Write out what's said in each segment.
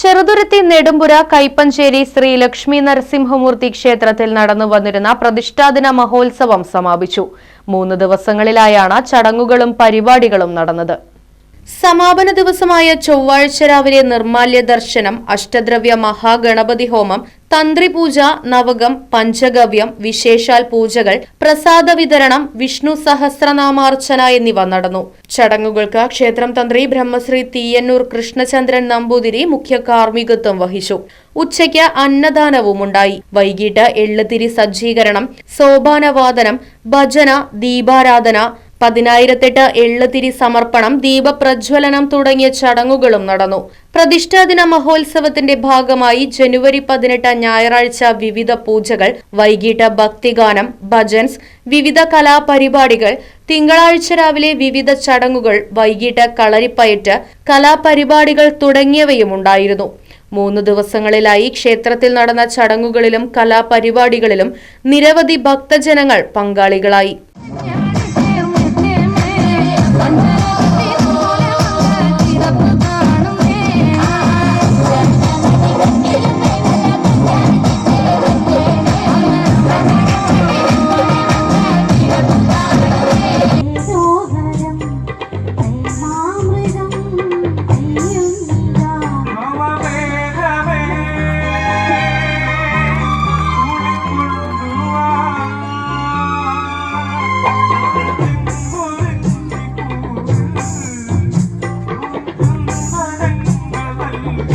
Cheruthuruthy Nedumpura Kaippancheri Sree Lakshmi Narasimhamoorthy ക്ഷേത്രത്തിൽ നടന്നു വന്നിരുന്ന പ്രതിഷ്ഠാദിന മഹോത്സവം സമാപിച്ചു. മൂന്ന് ദിവസങ്ങളിലായാണ് ചടങ്ങുകളും പരിപാടികളും നടന്നത്. സമാപന ദിവസമായ ചൊവ്വാഴ്ച രാവിലെ നിർമാല്യ ദർശനം അഷ്ടദ്രവ്യ മഹാഗണപതി ഹോമം തന്ത്രി പൂജ നവകം പഞ്ചഗവ്യം വിശേഷാൽ പൂജകൾ പ്രസാദ വിതരണം വിഷ്ണു സഹസ്രനാമാർച്ചന എന്നിവ നടന്നു. ചടങ്ങുകൾക്ക് ക്ഷേത്രം തന്ത്രി ബ്രഹ്മശ്രീ തീയന്നൂർ കൃഷ്ണചന്ദ്രൻ നമ്പൂതിരി മുഖ്യ കാർമ്മികത്വം വഹിച്ചു. ഉച്ചയ്ക്ക് അന്നദാനവും ഉണ്ടായി വൈകിട്ട് എള്ളുതിരി സജ്ജീകരണം സോപാനവാദനം ഭജന ദീപാരാധന പതിനായിരത്തെട്ട് എള്ളുതിരി സമർപ്പണം ദീപപ്രജ്വലനം തുടങ്ങിയ ചടങ്ങുകളും നടന്നു. പ്രതിഷ്ഠാദിന മഹോത്സവത്തിന്റെ ഭാഗമായി ജനുവരി പതിനെട്ട് ഞായറാഴ്ച വിവിധ പൂജകൾ വൈകിട്ട് ഭക്തിഗാനം ഭജൻസ് വിവിധ കലാപരിപാടികൾ തിങ്കളാഴ്ച രാവിലെ വിവിധ ചടങ്ങുകൾ വൈകിട്ട് കളരിപ്പയറ്റ് കലാപരിപാടികൾ തുടങ്ങിയവയും ഉണ്ടായിരുന്നു. മൂന്ന് ദിവസങ്ങളിലായി ക്ഷേത്രത്തിൽ നടന്ന ചടങ്ങുകളിലും കലാപരിപാടികളിലും നിരവധി ഭക്തജനങ്ങൾ പങ്കാളികളായി.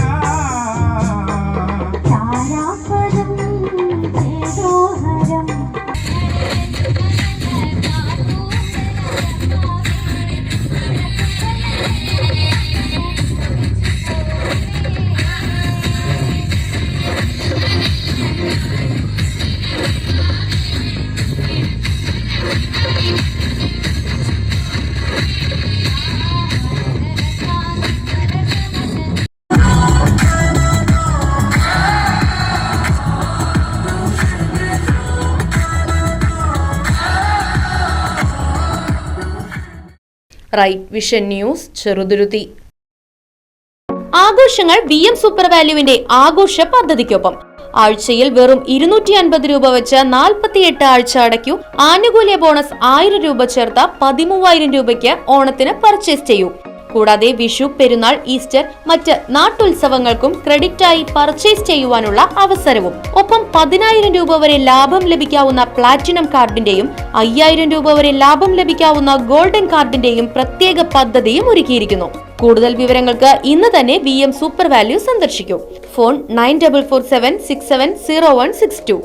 Yeah. Right vision news Cheruthuruthy. ആഘോഷങ്ങൾ വി എം സൂപ്പർ വാല്യുവിന്റെ ആഘോഷ പദ്ധതിക്കൊപ്പം. ആഴ്ചയിൽ വെറും ഇരുന്നൂറ്റി അൻപത് രൂപ വെച്ച് നാൽപ്പത്തിയെട്ട് ആഴ്ച അടയ്ക്കൂ. ആനുകൂല്യ ബോണസ് ആയിരം രൂപ ചേർത്ത പതിമൂവായിരം രൂപയ്ക്ക് ഓണത്തിന് പർച്ചേസ് ചെയ്യൂ. കൂടാതെ വിഷു പെരുന്നാൾ ഈസ്റ്റർ മറ്റ് നാട്ടുത്സവങ്ങൾക്കും ക്രെഡിറ്റായി പർച്ചേസ് ചെയ്യുവാനുള്ള അവസരവും. ഒപ്പം പതിനായിരം രൂപ വരെ ലാഭം ലഭിക്കാവുന്ന പ്ലാറ്റിനം കാർഡിന്റെയും അയ്യായിരം രൂപ വരെ ലാഭം ലഭിക്കാവുന്ന ഗോൾഡൻ കാർഡിന്റെയും പ്രത്യേക പദ്ധതിയും ഒരുക്കിയിരിക്കുന്നു. കൂടുതൽ വിവരങ്ങൾക്ക് ഇന്ന് തന്നെ വി എം സൂപ്പർ വാല്യൂ സന്ദർശിക്കൂ. Phone nine double four seven six seven zero one six two.